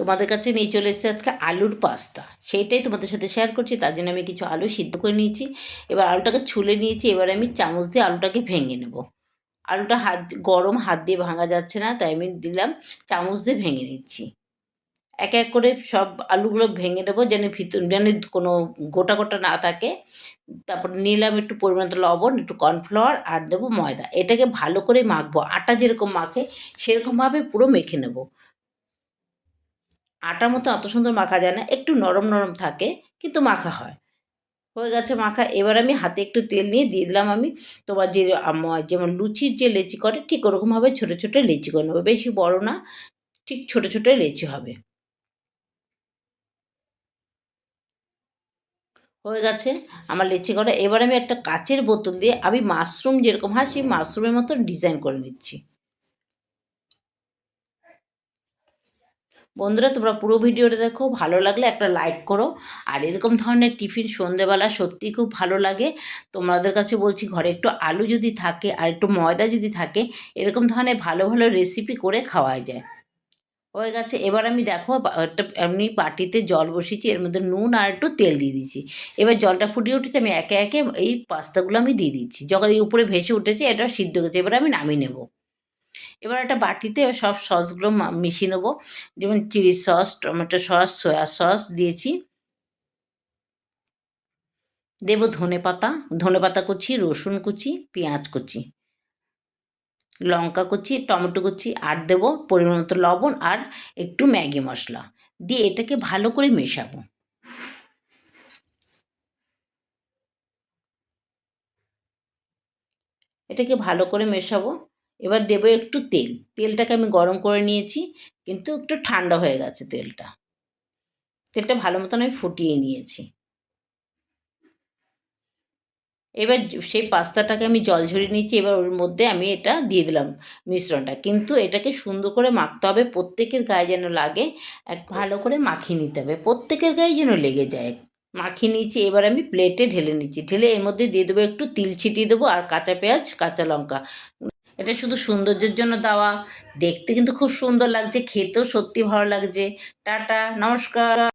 তোমাদের কাছে নিয়ে চলে এসেছে আজকে আলুর পাস্তা। সেইটাই তোমাদের সাথে শেয়ার করছি, তার জন্য আমি কিছু আলু সিদ্ধ করে নিয়েছি। এবার আলুটাকে ছুলে নিয়েছি, এবার আমি চামচ দিয়ে আলুটাকে ভেঙে নেব। আলুটা হাত, গরম হাত দিয়ে ভাঙা যাচ্ছে না, তাই আমি দিলাম চামচ দিয়ে ভেঙে নিচ্ছি। এক এক করে সব আলুগুলো ভেঙে নেব, যেন ভিতর, যেন কোনো গোটা গোটা না থাকে। তারপর নিলাম একটু পরিমাণে লবণ, একটু কর্নফ্লাওয়ার আর দেবো ময়দা। এটাকে ভালো করে মাখবো, আটা যেরকম মাখে, সেরকমভাবে পুরো মেখে নেব। আটার মতো অত সুন্দর মাখা যায় না, একটু নরম নরম থাকে, কিন্তু মাখা হয়। হয়ে গেছে মাখা, এবার আমি হাতে একটু তেল নিয়ে দিয়ে দিলাম আমি। তোমার যে যেমন লুচির যে লেচি করে, ঠিক ওরকমভাবে ছোটো ছোটো লেচি করে নেব, বেশি বড় না, ঠিক ছোটো ছোটো লেচি হবে। হয়ে গেছে আমার লেচি করা, এবার আমি একটা কাচের বোতল দিয়ে, আমি মাশরুম যেরকম হয়, সেই মাশরুমের মতো ডিজাইন করে নিচ্ছি। বন্ধুরা, তোমরা পুরো ভিডিওটা দেখো, ভালো লাগলে একটা লাইক করো। আর এরকম ধরনের টিফিন সন্ধেবেলা সত্যি খুব ভালো লাগে। তোমাদের কাছে বলছি, ঘরে একটু আলু যদি থাকে আর একটু ময়দা যদি থাকে, এরকম ধরনের ভালো ভালো রেসিপি করে খাওয়া যায়। হয়ে গেছে, এবার আমি দেখো একটা এমনি বাটিতে জল বসিয়েছি, এর মধ্যে নুন আর একটু তেল দিয়ে দিয়েছি। এবার জলটা ফুটিয়ে উঠেছে, আমি একে একে এই পাস্তাগুলো আমি দিয়ে দিচ্ছি। যখন এই উপরে ভেসে উঠেছে, এটা সিদ্ধ হয়েছে এবার আমি নামিয়ে নেব। এবার একটা বাটিতে সব সসগুলো মিশিয়ে নেব। যেমন chilli sauce, tomato sauce, soya sauce দিয়েছি। দেবো ধনে পাতা ধনে পাতা কুচি, রসুন কুচি, পেঁয়াজ কুচি, লঙ্কা কুচি, টমেটো কুচি, আর দেবো পরিমাণ মতো লবণ আর একটু ম্যাগি মশলা। দিয়ে এটাকে ভালো করে মেশাবো। এটাকে ভালো করে মেশাবো। এবার দেবো একটু তেল। তেলটাকে আমি গরম করে নিয়েছি, কিন্তু একটু ঠান্ডা হয়ে গেছে তেলটা। তেলটা ভালো মতন আমি ফুটিয়ে নিয়েছি। এবার সেই পাস্তাটাকে আমি জল ঝরিয়ে নিয়েছি, এবার ওর মধ্যে আমি এটা দিয়ে দিলাম মিশ্রণটা। কিন্তু এটাকে সুন্দর করে মাখতে হবে, প্রত্যেকের গায়ে যেন লাগে, এক ভালো করে মাখিয়ে নিতে হবে। প্রত্যেকের গায়ে যেন লেগে যায়। মাখিয়ে নিয়েছি, এবার আমি প্লেটে ঢেলে নিচ্ছি। ঢেলে এর মধ্যে দিয়ে দেবো একটু তিল ছিটিয়ে দেবো আর কাঁচা পেঁয়াজ, কাঁচা লঙ্কা। এটা শুধু সৌন্দর্যের জন্য দেওয়া। দেখতে কিন্তু খুব সুন্দর লাগছে, খেতেও সত্যি ভালো লাগছে। টাটা, নমস্কার।